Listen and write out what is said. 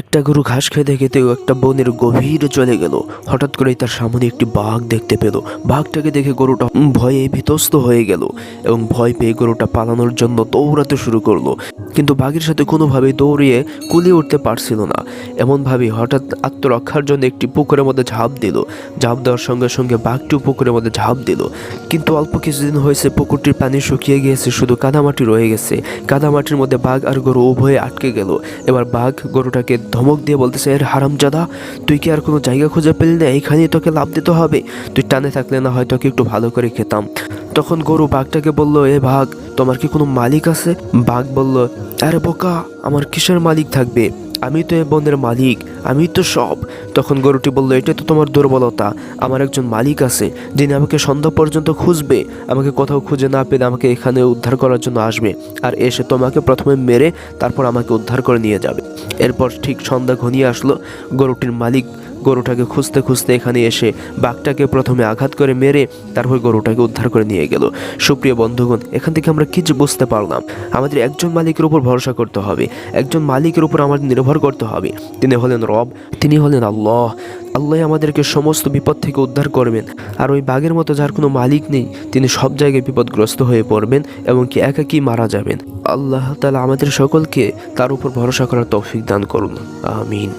একটা গরু ঘাস খেতে খেতে একটা বনের গভীর চলে গেল। হঠাৎ করেই তার সামনে একটি বাঘ দেখতে পেল। বাঘটাকে দেখে গরুটা ভয়ে ভীতস্ত হয়ে গেল এবং ভয় পেয়ে গরুটা পালানোর জন্য দৌড়াতে শুরু করল। কিন্তু বাঘের সাথে কোনোভাবেই দৌড়িয়ে কুলিয়ে উঠতে পারছিল না। এমনভাবে হঠাৎ আত্মরক্ষার জন্য একটি পুকুরের মধ্যে ঝাঁপ দিল। ঝাঁপ দেওয়ার সঙ্গে সঙ্গে বাঘটিও পুকুরের মধ্যে ঝাঁপ দিল। কিন্তু অল্প কিছুদিন হয়েছে পুকুরটির পানি শুকিয়ে গিয়েছে, শুধু কাদামাটি রয়ে গেছে। কাদামাটির মধ্যে বাঘ আর গরু উভয়ে আটকে গেল। এবার বাঘ গরুটাকে ধমক দিয়ে বলতেছে, এর হারামজাদা, তুই কি আর কোনো জায়গা খুঁজে পেলি না? এইখানেই তোকে লাভ দিতে হবে। তুই টানে থাকলে না হয় তোকে একটু ভালো করে খেতাম। তখন গরু বাঘটাকে বলল, এ বাঘ, তোমার কি কোনো মালিক আছে? বাঘ বলল, আরে বোকা, আমার কিসের মালিক থাকবে? আমি তো এ বনের মালিক। আমি তো সব। তখন গরুটি বলল এটা তো তোমার দুর্বলতা। আমার একজন মালিক আছে, যিনি আমাকে সন্ধ্যা পর্যন্ত খুঁজবে। আমাকে কোথাও খুঁজে না পেলে আমাকে এখানে উদ্ধার করার জন্য আসবে। আর এসে তোমাকে প্রথমে মেরে তারপর আমাকে উদ্ধার করে নিয়ে যাবে। এরপর ঠিক সন্ধ্যা ঘনিয়ে আসলো গরুটির মালিক। গরুটাকে খুঁজতে খুঁজতে এখানে এসে বাঘটাকে প্রথমে আঘাত করে মেরে তারপর গরুটাকে উদ্ধার করে নিয়ে গেল। সুপ্রিয় বন্ধুগণ, এখান থেকে আমরা কিছু বুঝতে পারলাম? আমাদের একজন মালিকের উপর ভরসা করতে হবে। একজন মালিকের উপর আমাদের নির্ভর করতে হবে। তিনি হলেন রব, তিনি হলেন আল্লাহ। আল্লাহ আমাদেরকে সমস্ত বিপদ থেকে উদ্ধার করবেন। আর ওই বাঘের মতো যার কোনো মালিক নেই, তিনি সব জায়গায় বিপদগ্রস্ত হয়ে পড়বেন এবং কি একাকি মারা যাবেন। আল্লাহ তালা আমাদের সকলকে তার উপর ভরসা করার তৌফিক দান করুন। আমিন।